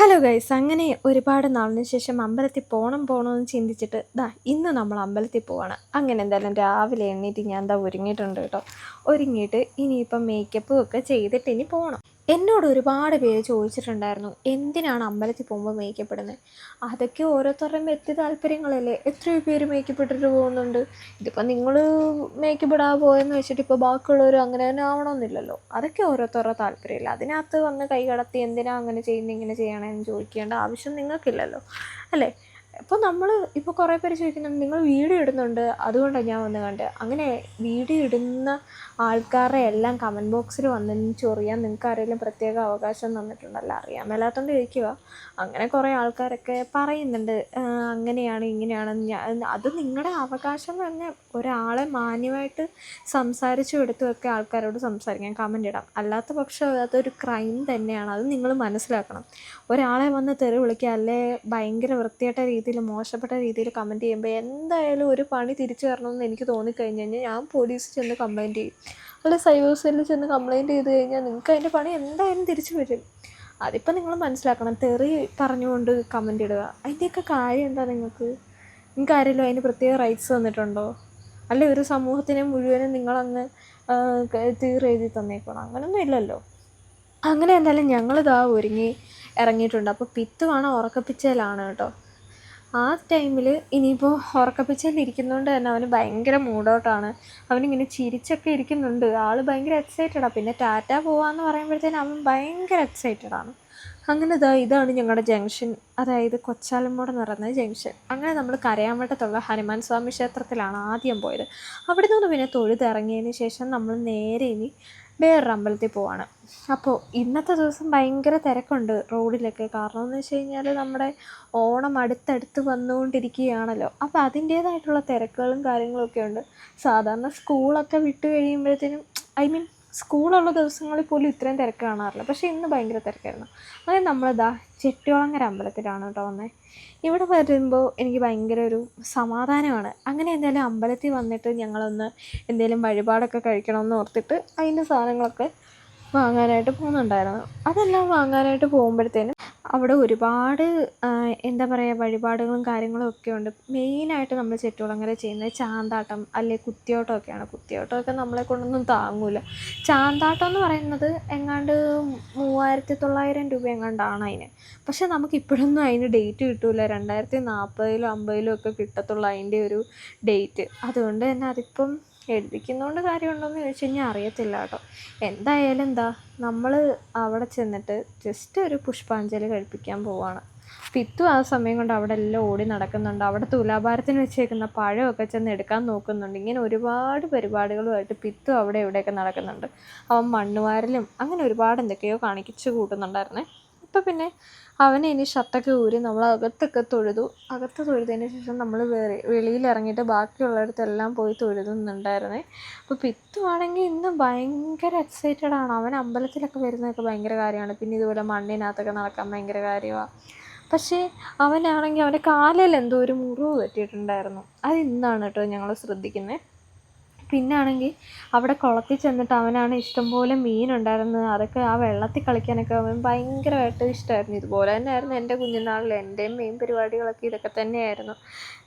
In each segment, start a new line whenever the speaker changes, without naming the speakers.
Hello guys അങ്ങനെ ഒരുപാട് നാളിന് ശേഷം അമ്പലത്തിൽ പോകണം പോകണമെന്ന് ചിന്തിച്ചിട്ട് ദാ ഇന്ന് നമ്മൾ അമ്പലത്തിൽ പോവാണ്. അങ്ങനെ എന്തായാലും രാവിലെ എണ്ണീറ്റ് ഞാൻ എന്താ ഒരുങ്ങിയിട്ടുണ്ട് കേട്ടോ. ഒരുങ്ങിയിട്ട് ഇനിയിപ്പം മേക്കപ്പും ഒക്കെ ചെയ്തിട്ട് ഇനി പോകണം എന്നോട് ഒരുപാട് പേര് ചോദിച്ചിട്ടുണ്ടായിരുന്നു എന്തിനാണ് അമ്പലത്തിൽ പോകുമ്പോൾ മേക്കപ്പ് ഇടുന്നത് അതൊക്കെ ഓരോരുത്തരുടെയും വ്യക്തി താല്പര്യങ്ങളല്ലേ? എത്രയോ പേര് മേക്കപ്പ് ഇട്ടിട്ട് പോകുന്നുണ്ട്. ഇതിപ്പോൾ നിങ്ങൾ മേക്കപ്പ് ഇടാതെ പോയെന്ന് വെച്ചിട്ട് ഇപ്പോൾ ബാക്കിയുള്ളവർ അങ്ങനെ തന്നെ ആവണമെന്നില്ലല്ലോ അതൊക്കെ ഓരോരുത്തരുടെ താല്പര്യമില്ല അതിനകത്ത് വന്ന് കൈ കടത്തി എന്തിനാ അങ്ങനെ ചെയ്യുന്നത് ഇങ്ങനെ ചെയ്യണമെന്ന് ചോദിക്കേണ്ട ആവശ്യം നിങ്ങൾക്കില്ലല്ലോ. അല്ലേ? ഇപ്പോൾ നമ്മൾ ഇപ്പോൾ കുറേ പേര് ചോദിക്കുന്നുണ്ട് നിങ്ങൾ വീഡിയോ ഇടുന്നുണ്ട് അതുകൊണ്ടാണ് ഞാൻ വന്ന് കണ്ടത് അങ്ങനെ വീഡിയോ ഇടുന്ന ആൾക്കാരുടെ എല്ലാം കമന്റ് ബോക്സിൽ വന്നതിന് ചൊറിയാൻ നിങ്ങൾക്ക് ആരെങ്കിലും പ്രത്യേക അവകാശം തന്നിട്ടുണ്ടല്ലോ അറിയാൻ മേലാത്തോണ്ട് ചോദിക്കുക അങ്ങനെ കുറേ ആൾക്കാരൊക്കെ പറയുന്നുണ്ട് അങ്ങനെയാണ് ഇങ്ങനെയാണ് ഞാൻ അത് നിങ്ങളുടെ അവകാശം തന്നെ ഒരാളെ മാന്യമായിട്ട് സംസാരിച്ചു എടുത്തുമൊക്കെ ആൾക്കാരോട് സംസാരിക്കാം. കമന്റ് ഇടാം. അല്ലാത്ത പക്ഷം അതൊരു ക്രൈം തന്നെയാണ്. അത് നിങ്ങൾ മനസ്സിലാക്കണം. ഒരാളെ വന്ന് തെറി വിളിക്കുക അല്ലെ ഭയങ്കര വൃത്തിയായിട്ട രീതിയിൽ മോശപ്പെട്ട രീതിയിൽ കമന്റ് ചെയ്യുമ്പോൾ എന്തായാലും ഒരു പണി തിരിച്ചു തരണമെന്ന് എനിക്ക് തോന്നിക്കഴിഞ്ഞ് കഴിഞ്ഞാൽ ഞാൻ പോലീസിൽ ചെന്ന് കംപ്ലയിന്റ് ചെയ്യും. അല്ലെ സൈബർ സെല്ലിൽ ചെന്ന് കംപ്ലയിന്റ് ചെയ്ത് കഴിഞ്ഞാൽ നിങ്ങൾക്ക് അതിന്റെ പണി എന്തായാലും തിരിച്ചു വരും. അതിപ്പോൾ നിങ്ങൾ മനസ്സിലാക്കണം തെറി പറഞ്ഞുകൊണ്ട് കമന്റ് ഇടുക. അതിന്റെയൊക്കെ കാര്യം എന്താ നിങ്ങൾക്ക് നിങ്ങൾക്ക് ആരെങ്കിലും അതിന് പ്രത്യേക റൈറ്റ്സ് തന്നിട്ടുണ്ടോ? അല്ലെ ഒരു സമൂഹത്തിനെ മുഴുവനും നിങ്ങളങ്ങ് എഴുതി തന്നേക്കണം അങ്ങനൊന്നും ഇല്ലല്ലോ. അങ്ങനെ എന്തായാലും ഞങ്ങളിതാ ഒരുങ്ങി ഇറങ്ങിയിട്ടുണ്ട്. അപ്പോൾ പിത്ത് കാണാൻ ഉറക്കപ്പിച്ചയിലാണ് കേട്ടോ. ആ ടൈമിൽ ഇനിയിപ്പോൾ ഉറക്കപ്പിച്ചിരിക്കുന്നതുകൊണ്ട് തന്നെ അവന് ഭയങ്കര മൂഡൗട്ടാണ്. അവനിങ്ങനെ ചിരിച്ചൊക്കെ ഇരിക്കുന്നുണ്ട്. ആൾ ഭയങ്കര എക്സൈറ്റഡാണ് പിന്നെ ടാറ്റ പോവാന്ന് പറയുമ്പോഴത്തേനും അവൻ ഭയങ്കര എക്സൈറ്റഡാണ് അങ്ങനെ ഇതാ ഇതാണ് ഞങ്ങളുടെ ജംഗ്ഷൻ. അതായത് കൊച്ചാലമ്മോട് നിറഞ്ഞ ജംഗ്ഷൻ. അങ്ങനെ നമ്മൾ കരയാമ്പട്ടത്തുള്ള ഹനുമാൻ സ്വാമി ക്ഷേത്രത്തിലാണ് ആദ്യം പോയത്. അവിടെ നിന്ന് പിന്നെ തൊഴുതിറങ്ങിയതിന് ശേഷം നമ്മൾ നേരെ ഇനി വേറൊരു അമ്പലത്തിൽ പോവാണ്. അപ്പോൾ ഇന്നത്തെ ദിവസം ഭയങ്കര തിരക്കുണ്ട് റോഡിലൊക്കെ. കാരണം എന്ന് വെച്ച് കഴിഞ്ഞാൽ നമ്മുടെ ഓണം അടുത്തടുത്ത് വന്നുകൊണ്ടിരിക്കുകയാണല്ലോ. അപ്പോൾ അതിന്റേതായിട്ടുള്ള തിരക്കുകളും കാര്യങ്ങളൊക്കെ ഉണ്ട്. സാധാരണ സ്കൂളൊക്കെ വിട്ട് കഴിയുമ്പോഴത്തേനും ഐ മീൻ സ്കൂളുള്ള ദിവസങ്ങളിൽ പോലും ഇത്രയും തിരക്ക് കാണാറില്ല. പക്ഷേ ഇന്ന് ഭയങ്കര തിരക്കായിരുന്നു. അങ്ങനെ നമ്മളിതാ ചെട്ടിയോളങ്ങര അമ്പലത്തിലാണ് കേട്ടോ വന്നത് ഇവിടെ വരുമ്പോൾ എനിക്ക് ഭയങ്കര ഒരു സമാധാനമാണ്. അങ്ങനെ എന്തായാലും അമ്പലത്തിൽ വന്നിട്ട് ഞങ്ങളൊന്ന് എന്തെങ്കിലും വഴിപാടൊക്കെ കഴിക്കണമെന്ന് ഓർത്തിട്ട് അതിന്റെ സാധനങ്ങളൊക്കെ വാങ്ങാനായിട്ട് പോകുന്നുണ്ടായിരുന്നു. അതെല്ലാം വാങ്ങാനായിട്ട് പോകുമ്പോഴത്തേനും അവിടെ ഒരുപാട് എന്താ പറയുക വഴിപാടുകളും കാര്യങ്ങളും ഒക്കെ ഉണ്ട്. മെയിനായിട്ട് നമ്മൾ ചെറ്റുകുളങ്ങര ചെയ്യുന്നത് ചാന്താട്ടം അല്ലെങ്കിൽ കുത്തിയോട്ടമൊക്കെയാണ് കുത്തിയോട്ടമൊക്കെ നമ്മളെ കൊണ്ടൊന്നും താങ്ങൂല. ചാന്താട്ടം എന്ന് പറയുന്നത് എങ്ങാണ്ട് മൂവായിരത്തി തൊള്ളായിരം രൂപ എങ്ങാണ്ടാണ് അതിന്. പക്ഷെ നമുക്ക് ഇപ്പോഴൊന്നും അതിന് ഡേറ്റ് കിട്ടൂല. രണ്ടായിരത്തി നാൽപ്പതിലും അമ്പതിലും ഒക്കെ കിട്ടത്തുള്ളൂ അതിന്റെ ഒരു ഡേറ്റ്. അതുകൊണ്ട് തന്നെ അതിപ്പം എഴുതിക്കുന്നതുകൊണ്ട് കാര്യമുണ്ടോയെന്ന് ചോദിച്ചു കഴിഞ്ഞാൽ അറിയത്തില്ല കേട്ടോ. എന്തായാലും എന്താ നമ്മൾ അവിടെ ചെന്നിട്ട് ജസ്റ്റ് ഒരു പുഷ്പാഞ്ജലി കഴിപ്പിക്കാൻ പോവാണ്. പിത്തു ആ സമയം കൊണ്ട് അവിടെ എല്ലാം ഓടി നടക്കുന്നുണ്ട്. അവിടെ തുലാഭാരത്തിന് വെച്ചേക്കുന്ന പഴമൊക്കെ ചെന്ന് എടുക്കാൻ നോക്കുന്നുണ്ട്. ഇങ്ങനെ ഒരുപാട് പരിപാടികളുമായിട്ട് പിത്തു അവിടെ ഇവിടെയൊക്കെ നടക്കുന്നുണ്ട്. അവൻ മണ്ണുവാരലും അങ്ങനെ ഒരുപാട് എന്തൊക്കെയോ കാണിച്ചു കൂട്ടുന്നുണ്ടായിരുന്നേ. ഇപ്പം പിന്നെ അവനെ ഇനി ഷർട്ടൊക്കെ ഊരി നമ്മൾ അകത്തൊക്കെ തൊഴുതു. അകത്ത് തൊഴുതതിന് ശേഷം നമ്മൾ വെളിയിൽ ഇറങ്ങിയിട്ട് ബാക്കിയുള്ളിടത്തെല്ലാം പോയി തൊഴുതുന്നുണ്ടായിരുന്നേ. അപ്പോൾ പിത്തുവാണെങ്കിൽ ഇന്ന് ഭയങ്കര എക്സൈറ്റഡ് ആണ്. അവൻ അമ്പലത്തിലൊക്കെ വരുന്നതൊക്കെ ഭയങ്കര കാര്യമാണ്. പിന്നെ ഇതുപോലെ മണ്ണിനകത്തൊക്കെ നടക്കാൻ ഭയങ്കര കാര്യമാണ് പക്ഷേ അവനാണെങ്കിൽ അവന്റെ കാലിൽ എന്തോ ഒരു മുറിവ് പറ്റിയിട്ടുണ്ടായിരുന്നു അത് ഇന്നാണ് കേട്ടോ ഞങ്ങൾ ശ്രദ്ധിക്കുന്നത് പിന്നെ ആണെങ്കിൽ അവിടെ കുളത്തിൽ ചെന്നിട്ട് അവനാണ് ഇഷ്ടംപോലെ മീനുണ്ടായിരുന്നത്. അതൊക്കെ ആ വെള്ളത്തിൽ കളിക്കാനൊക്കെ അവൻ ഭയങ്കരമായിട്ട് ഇഷ്ടമായിരുന്നു ഇതുപോലെ തന്നെയായിരുന്നു എന്റെ കുഞ്ഞുനാളിൽ എന്റെയും മീൻ പരിപാടികളൊക്കെ ഇതൊക്കെ തന്നെയായിരുന്നു.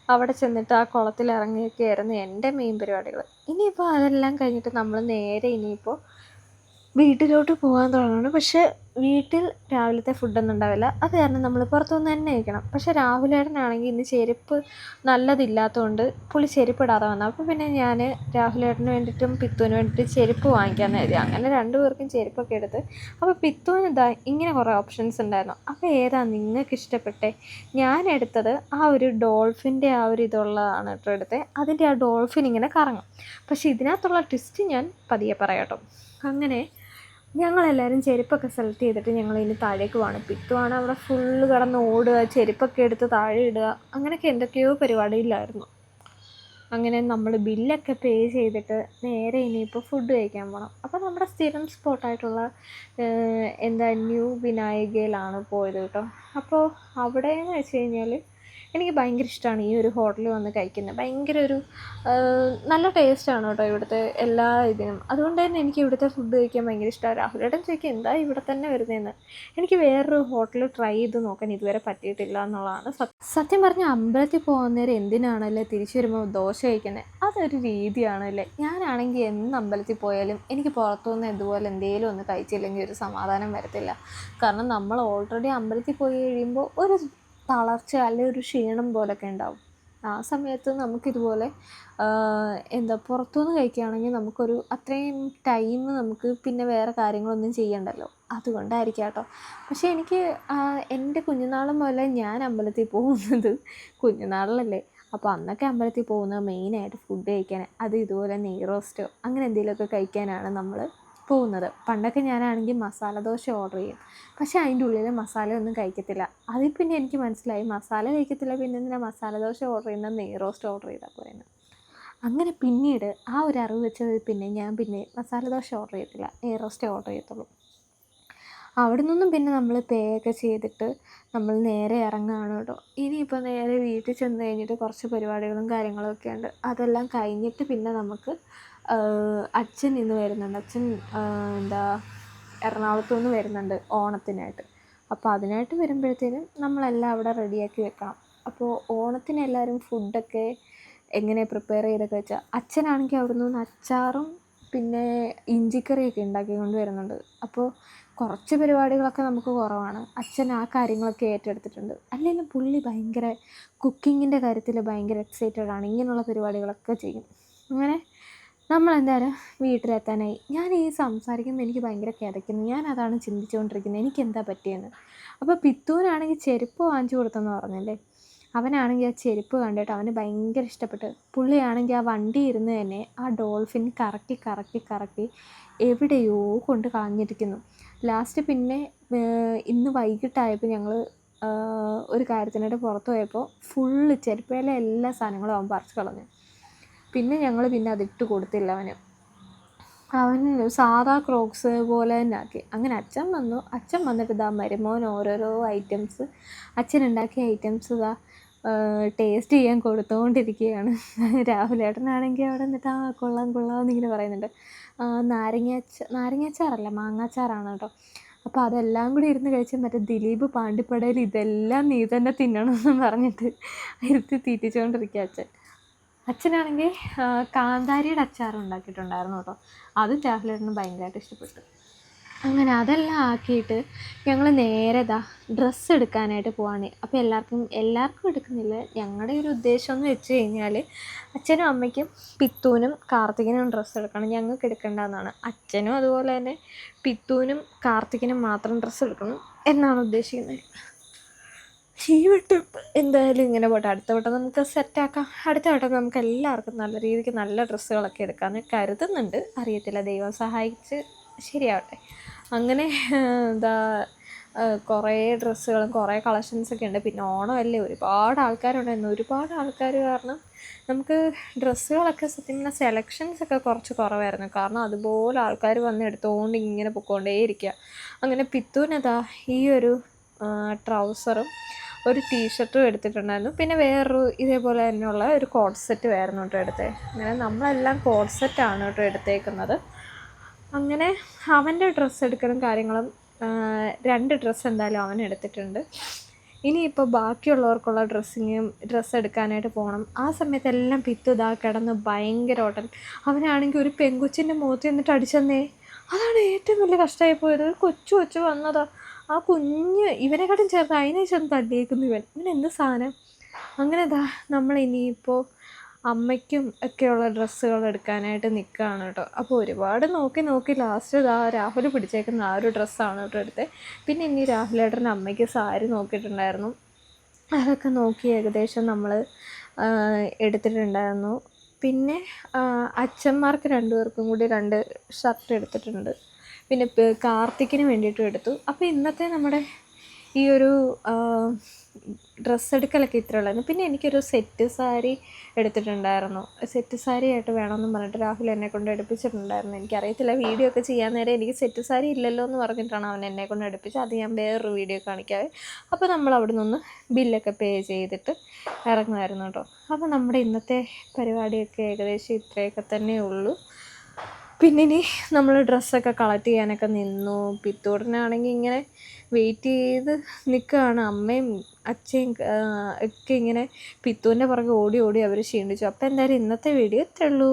അവിടെ ചെന്നിട്ട് ആ കുളത്തിൽ ഇറങ്ങിയൊക്കെ ആയിരുന്നു എന്റെ മെയിൻ പരിപാടികൾ. ഇനിയിപ്പോൾ അതെല്ലാം കഴിഞ്ഞിട്ട് നമ്മൾ നേരെ ഇനിയിപ്പോൾ വീട്ടിലോട്ട് പോകാൻ തുടങ്ങുന്നു പക്ഷേ വീട്ടിൽ രാവിലത്തെ ഫുഡൊന്നും ഉണ്ടാവില്ല. അത് കാരണം നമ്മൾ പുറത്തുനിന്ന് തന്നെ കഴിക്കണം. പക്ഷെ രാഹുലേട്ടനാണെങ്കിൽ ഇന്ന് ചെരുപ്പ് നല്ലതില്ലാത്തതുകൊണ്ട് പുള്ളി ചെരുപ്പ് ഇടാതെ വന്നു. അപ്പോൾ പിന്നെ ഞാൻ രാഹുലേട്ടന് വേണ്ടിയിട്ടും പിത്തുവിന് വേണ്ടിയിട്ട് ചെരുപ്പ് വാങ്ങിക്കാമെന്ന് കരുതി. അങ്ങനെ രണ്ടു പേർക്കും ചെരുപ്പൊക്കെ എടുത്ത്. അപ്പോൾ പിത്തുവിന് ഇതാ ഇങ്ങനെ കുറേ ഓപ്ഷൻസ് ഉണ്ടായിരുന്നു. അപ്പോൾ ഏതാ നിങ്ങൾക്ക് ഇഷ്ടപ്പെട്ടെ? ഞാൻ എടുത്തത് ആ ഒരു ഡോൾഫിന്റെ ആ ഒരു ഇതുള്ളതാണ് കേട്ടോ എടുത്തത് അതിന്റെ ആ ഡോൾഫിൻ ഇങ്ങനെ കറങ്ങും. പക്ഷേ ഇതിനകത്തുള്ള ട്വിസ്റ്റ് ഞാൻ പതിയെ പറയാം കേട്ടോ. അങ്ങനെ ഞങ്ങളെല്ലാവരും ചെരുപ്പൊക്കെ സെലക്ട് ചെയ്തിട്ട് ഞങ്ങൾ ഇനി താഴേക്ക് പോവാണ്. പിത്തുവാണ് അവിടെ ഫുള്ള് കിടന്ന് ഓടുക ചെരുപ്പൊക്കെ എടുത്ത് താഴെ ഇടുക അങ്ങനെയൊക്കെ എന്തൊക്കെയോ പരിപാടിയിലായിരുന്നു. അങ്ങനെ നമ്മൾ ബില്ലൊക്കെ പേ ചെയ്തിട്ട് നേരെ ഇനിയിപ്പോൾ ഫുഡ് കഴിക്കാൻ പോകണം അപ്പോൾ നമ്മുടെ സ്ഥിരം സ്പോട്ടായിട്ടുള്ള എന്താ ന്യൂ വിനായകയിലാണ് പോയത് കേട്ടോ. അപ്പോൾ അവിടെ എന്ന് വെച്ച് കഴിഞ്ഞാൽ എനിക്ക് ഭയങ്കര ഇഷ്ടമാണ് ഈ ഒരു ഹോട്ടലിൽ വന്ന് കഴിക്കുന്നത്. ഭയങ്കര ഒരു നല്ല ടേസ്റ്റാണ് കേട്ടോ ഇവിടുത്തെ എല്ലാ ഇതിനും. അതുകൊണ്ട് തന്നെ എനിക്ക് ഇവിടുത്തെ ഫുഡ് കഴിക്കാൻ ഭയങ്കര ഇഷ്ടമാണ് രാഹുലേട്ടൻ ചോദിക്കുക എന്താ ഇവിടെ തന്നെ വരുന്നതെന്ന് എനിക്ക് വേറൊരു ഹോട്ടൽ ട്രൈ ചെയ്ത് നോക്കാൻ ഇതുവരെ പറ്റിയിട്ടില്ല എന്നുള്ളതാണ് സത്യം പറഞ്ഞാൽ അമ്പലത്തിൽ പോകുന്നേരം എന്തിനാണല്ലേ തിരിച്ചു വരുമ്പോൾ ദോശ കഴിക്കുന്നത് അതൊരു രീതിയാണല്ലേ ഞാനാണെങ്കിൽ എന്ന് അമ്പലത്തിൽ പോയാലും എനിക്ക് പുറത്തുനിന്ന് ഇതുപോലെ എന്തെങ്കിലും ഒന്ന് കഴിച്ചില്ലെങ്കിൽ ഒരു സമാധാനം വരത്തില്ല. കാരണം നമ്മൾ ഓൾറെഡി അമ്പലത്തിൽ പോയി കഴിയുമ്പോൾ ഒരു തളർച്ച അല്ലെങ്കിൽ ഒരു ക്ഷീണം പോലൊക്കെ ഉണ്ടാവും. ആ സമയത്ത് നമുക്കിതുപോലെ എന്താ പുറത്തുനിന്ന് കഴിക്കുകയാണെങ്കിൽ നമുക്കൊരു അത്രയും ടൈം നമുക്ക് പിന്നെ വേറെ കാര്യങ്ങളൊന്നും ചെയ്യണ്ടല്ലോ. അതുകൊണ്ടായിരിക്കാം കേട്ടോ. പക്ഷേ എനിക്ക് എന്റെ കുഞ്ഞുനാളും മുതലേ ഞാൻ അമ്പലത്തിൽ പോകുന്നത് കുഞ്ഞുനാളിലല്ലേ. അപ്പോൾ അന്നൊക്കെ അമ്പലത്തിൽ പോകുന്നത് മെയിനായിട്ട് ഫുഡ് കഴിക്കാൻ. അത് ഇതുപോലെ നെയ് റോസ്റ്റോ അങ്ങനെ എന്തെങ്കിലുമൊക്കെ കഴിക്കാനാണ് നമ്മൾ പോകുന്നത്. പണ്ടൊക്കെ ഞാനാണെങ്കിൽ മസാല ദോശ ഓർഡർ ചെയ്യും. പക്ഷേ അതിന്റെ ഉള്ളിൽ മസാല ഒന്നും കഴിക്കത്തില്ല. അതിൽ പിന്നെ എനിക്ക് മനസ്സിലായി മസാല കഴിക്കത്തില്ല പിന്നെ എന്തിനാ മസാല ദോശ ഓർഡർ ചെയ്യുന്നത് നെയ് റോസ്റ്റ് ഓർഡർ ചെയ്താൽ പോയെന്ന് അങ്ങനെ പിന്നീട് ആ ഒരു അറിവ് വെച്ചത് പിന്നെ ഞാൻ പിന്നെ മസാല ദോശ ഓർഡർ ചെയ്യത്തില്ല. നെയ് റോസ്റ്റേ ഓർഡർ ചെയ്യത്തുള്ളൂ. അവിടെ നിന്നും പിന്നെ നമ്മൾ പേ ഒക്കെ ചെയ്തിട്ട് നമ്മൾ നേരെ ഇറങ്ങുകയാണ് കേട്ടോ. ഇനിയിപ്പോൾ നേരെ വീട്ടിൽ ചെന്ന് കഴിഞ്ഞിട്ട് കുറച്ച് പരിപാടികളും കാര്യങ്ങളും ഒക്കെ ഉണ്ട്. അതെല്ലാം കഴിഞ്ഞിട്ട് പിന്നെ നമുക്ക് അച്ഛൻ ഇന്ന് വരുന്നുണ്ട്. അച്ഛൻ എന്താ എറണാകുളത്തു നിന്ന് വരുന്നുണ്ട് ഓണത്തിനായിട്ട്. അപ്പോൾ അതിനായിട്ട് വരുമ്പോഴത്തേനും നമ്മളെല്ലാം അവിടെ റെഡിയാക്കി വെക്കണം. അപ്പോൾ ഓണത്തിന് എല്ലാവരും ഫുഡൊക്കെ എങ്ങനെ പ്രിപ്പയർ ചെയ്തൊക്കെ വെച്ചാൽ അച്ഛനാണെങ്കിൽ അവിടെ നിന്ന് അച്ചാറും പിന്നെ ഇഞ്ചിക്കറിയൊക്കെ ഉണ്ടാക്കിക്കൊണ്ട് വരുന്നുണ്ട്. അപ്പോൾ കുറച്ച് പരിപാടികളൊക്കെ നമുക്ക് കുറവാണ്. അച്ഛൻ ആ കാര്യങ്ങളൊക്കെ ഏറ്റെടുത്തിട്ടുണ്ട്. അല്ലെങ്കിൽ പുള്ളി ഭയങ്കര കുക്കിങ്ങിന്റെ കാര്യത്തിൽ ഭയങ്കര എക്സൈറ്റഡ് ആണ്. ഇങ്ങനെയുള്ള പരിപാടികളൊക്കെ ചെയ്യും. അങ്ങനെ നമ്മൾ എന്തായാലും വീട്ടിലെത്താനായി. ഞാൻ ഈ സംസാരിക്കുമ്പോൾ എനിക്ക് ഭയങ്കര കിതയ്ക്കുന്നു. ഞാൻ അതാണ് ചിന്തിച്ചുകൊണ്ടിരിക്കുന്നത് എനിക്ക് എന്താ പറ്റിയെന്ന്. അപ്പോൾ പിത്തൂനാണെങ്കിൽ ചെരുപ്പ് വാങ്ങിച്ചു കൊടുത്തെന്ന് പറഞ്ഞല്ലേ? അവനാണെങ്കിൽ ആ ചെരുപ്പ് കണ്ടിട്ട് അവന് ഭയങ്കര ഇഷ്ടപ്പെട്ട് പുള്ളിയാണെങ്കിൽ ആ വണ്ടി ഇരുന്ന് തന്നെ ആ ഡോൾഫിൻ കറക്കി കറക്കി കറക്കി എവിടെയോ കൊണ്ട് കളഞ്ഞിരിക്കുന്നു. ലാസ്റ്റ് പിന്നെ ഇന്ന് വൈകിട്ടായപ്പോൾ ഞങ്ങൾ ഒരു കാര്യത്തിനായിട്ട് പുറത്ത് പോയപ്പോൾ ഫുള്ള് ചെരുപ്പയിലെ എല്ലാ സാധനങ്ങളും അവൻ പറിച്ച് കളഞ്ഞു. പിന്നെ ഞങ്ങൾ പിന്നെ അതിട്ട് കൊടുത്തില്ല അവന്. അവൻ സാധാ ക്രോക്സ് പോലെ തന്നെ ആക്കി. അങ്ങനെ അച്ഛൻ വന്നു. അച്ഛൻ വന്നിട്ട് ഇതാ മരുമോൻ ഓരോരോ ഐറ്റംസ് അച്ഛൻ ഉണ്ടാക്കിയ ഐറ്റംസ് ഇതാ ടേസ്റ്റ് ചെയ്യാൻ കൊടുത്തുകൊണ്ടിരിക്കുകയാണ് രാഹുലേട്ടനാണെങ്കിൽ അവിടെ നിന്നിട്ട് ആ കൊള്ളാം കൊള്ളാം എന്നിങ്ങനെ പറയുന്നുണ്ട്. നാരങ്ങാച്ച നാരങ്ങാച്ചാറല്ല മാങ്ങാച്ചാറാണ് കേട്ടോ. അപ്പോൾ അതെല്ലാം കൂടി ഇരുന്ന് കഴിച്ച് മറ്റേ ദിലീപ് പാണ്ടിപ്പടയിൽ ഇതെല്ലാം നീ തന്നെ തിന്നണമെന്ന് പറഞ്ഞിട്ട് ഇരുത്തി തീറ്റിച്ചുകൊണ്ടിരിക്കുക അച്ഛൻ. അച്ഛനാണെങ്കിൽ കാന്താരിയുടെ അച്ചാർ ഉണ്ടാക്കിയിട്ടുണ്ടായിരുന്നു കേട്ടോ. അതും രാഹുലേട്ടന് ഭയങ്കരമായിട്ട് ഇഷ്ടപ്പെട്ടു. അങ്ങനെ അതെല്ലാം ആക്കിയിട്ട് ഞങ്ങൾ നേരെ ദാ ഡ്രസ്സ് എടുക്കാനായിട്ട് പോവാണ്. അപ്പോൾ എല്ലാവർക്കും എല്ലാവർക്കും എടുക്കുന്നില്ല. ഞങ്ങളുടെ ഒരു ഉദ്ദേശം എന്ന് വെച്ച് കഴിഞ്ഞാൽ അച്ഛനും അമ്മയ്ക്കും പിത്തൂനും കാർത്തികനും ഡ്രസ്സ് എടുക്കണം. ഞങ്ങൾക്ക് എടുക്കേണ്ടതെന്നാണ് അച്ഛനും അതുപോലെ തന്നെ പിത്തൂനും കാർത്തികനും മാത്രം ഡ്രസ്സ് എടുക്കണം എന്നാണ് ഉദ്ദേശിക്കുന്നത്. ഈ വട്ടം എന്തായാലും ഇങ്ങനെ പോട്ടെ. അടുത്ത വട്ടം നമുക്ക് സെറ്റാക്കാം അടുത്ത വട്ടം നമുക്ക് എല്ലാവർക്കും നല്ല രീതിക്ക് നല്ല ഡ്രസ്സുകളൊക്കെ എടുക്കാമെന്ന് കരുതുന്നുണ്ട്. അറിയത്തില്ല ദൈവം സഹായിച്ച് ശരിയാവട്ടെ. അങ്ങനെ എന്താ കുറേ ഡ്രസ്സുകളും കുറേ കളക്ഷൻസൊക്കെ ഉണ്ട്. പിന്നെ ഓണമല്ലേ ഒരുപാട് ആൾക്കാരുണ്ടായിരുന്നു ഒരുപാട് ആൾക്കാർ കാരണം നമുക്ക് ഡ്രസ്സുകളൊക്കെ സത്യം പറഞ്ഞാൽ സെലക്ഷൻസ് ഒക്കെ കുറച്ച് കുറവായിരുന്നു. കാരണം അതുപോലെ ആൾക്കാർ വന്ന് എടുത്തുകൊണ്ട് ഇങ്ങനെ പൊക്കോണ്ടേയിരിക്കുക അങ്ങനെ പിത്തൂനതാ ഈ ഒരു ട്രൗസറും ഒരു ടീഷർട്ടും എടുത്തിട്ടുണ്ടായിരുന്നു. പിന്നെ വേറൊരു ഇതേപോലെ തന്നെയുള്ള ഒരു കോഡ് സെറ്റ് ആയിരുന്നു കേട്ടോ എടുത്തത് അങ്ങനെ നമ്മളെല്ലാം കോഡ് സെറ്റാണ് കേട്ടോ എടുത്തേക്കുന്നത്. അങ്ങനെ അവന്റെ ഡ്രസ്സ് എടുക്കലും കാര്യങ്ങളും രണ്ട് ഡ്രസ്സ് എന്തായാലും അവൻ എടുത്തിട്ടുണ്ട്. ഇനിയിപ്പോൾ ബാക്കിയുള്ളവർക്കുള്ള ഡ്രസ്സിങ്ങും ഡ്രസ്സ് എടുക്കാനായിട്ട് പോകണം. ആ സമയത്തെല്ലാം പിത്തുതാ കിടന്ന് ഭയങ്കര ഓട്ടം. അവനാണെങ്കിൽ ഒരു പെങ്കുച്ചിന്റെ മുഖത്ത് നിന്നിട്ട് അടിച്ചെന്നേ. അതാണ് ഏറ്റവും വലിയ കഷ്ടമായി പോയത്. ഒരു കൊച്ചു കൊച്ചു വന്നതാ. ആ കുഞ്ഞ് ഇവനെക്കാട്ടും ചേർത്ത് അതിനെ ചെന്ന് തല്ലിയേക്കുന്നു ഇവൻ. ഇവൻ എന്ത് സാധനം? അങ്ങനെ ദാ നമ്മൾ ഇനിയിപ്പോൾ അമ്മയ്ക്കും ഒക്കെയുള്ള ഡ്രസ്സുകൾ എടുക്കാനായിട്ട് നിൽക്കുകയാണ് കേട്ടോ അപ്പോൾ ഒരുപാട് നോക്കി നോക്കി ലാസ്റ്റ് ഇതാ രാഹുൽ പിടിച്ചേക്കുന്ന ആ ഒരു ഡ്രസ്സാണ് കേട്ടോ എടുത്തത് പിന്നെ ഇനി രാഹുലേട്ടന്റെ അമ്മയ്ക്ക് സാരി നോക്കിയിട്ടുണ്ടായിരുന്നു. അതൊക്കെ നോക്കി ഏകദേശം നമ്മൾ എടുത്തിട്ടുണ്ടായിരുന്നു. പിന്നെ അച്ഛന്മാർക്ക് രണ്ടുപേർക്കും കൂടി രണ്ട് ഷർട്ട് എടുത്തിട്ടുണ്ട്. പിന്നെ കാർത്തിക്കിന് വേണ്ടിയിട്ടും എടുത്തു. അപ്പോൾ ഇന്നത്തെ നമ്മുടെ ഈ ഒരു ഡ്രസ്സ് എടുക്കലൊക്കെ ഇത്ര ഉള്ളായിരുന്നു പിന്നെ എനിക്കൊരു സെറ്റ് സാരി എടുത്തിട്ടുണ്ടായിരുന്നു. സെറ്റ് സാരി ആയിട്ട് വേണമെന്ന് പറഞ്ഞിട്ട് രാഹുൽ എന്നെ കൊണ്ട് എടുപ്പിച്ചിട്ടുണ്ടായിരുന്നു. എനിക്കറിയത്തില്ല വീഡിയോ ഒക്കെ ചെയ്യാൻ നേരം എനിക്ക് സെറ്റ് സാരി ഇല്ലല്ലോ എന്ന് പറഞ്ഞിട്ടാണ് അവൻ എന്നെ കൊണ്ട് എടുപ്പിച്ചത്. അത് ഞാൻ വേറൊരു വീഡിയോ കാണിക്കാവേ. അപ്പോൾ നമ്മൾ അവിടെ നിന്ന് ബില്ലൊക്കെ പേ ചെയ്തിട്ട് ഇറങ്ങുമായിരുന്നു കേട്ടോ. അപ്പോൾ നമ്മുടെ ഇന്നത്തെ പരിപാടിയൊക്കെ ഏകദേശം ഇത്രയൊക്കെ തന്നെ ഉള്ളൂ പിന്നെ ഇനി നമ്മൾ ഡ്രസ്സൊക്കെ കളക്ട് ചെയ്യാനൊക്കെ നിന്നു. പിത്തൂടനാണെങ്കിൽ ഇങ്ങനെ വെയിറ്റ് ചെയ്ത് നിൽക്കുകയാണ് അമ്മയും അച്ഛയും ഒക്കെ ഇങ്ങനെ പിത്തൂന്റെ പുറകെ ഓടി ഓടി അവർ ക്ഷീണിച്ചു. അപ്പോൾ എന്തായാലും ഇന്നത്തെ വീഡിയോ ഇത്രേ ഉള്ളൂ.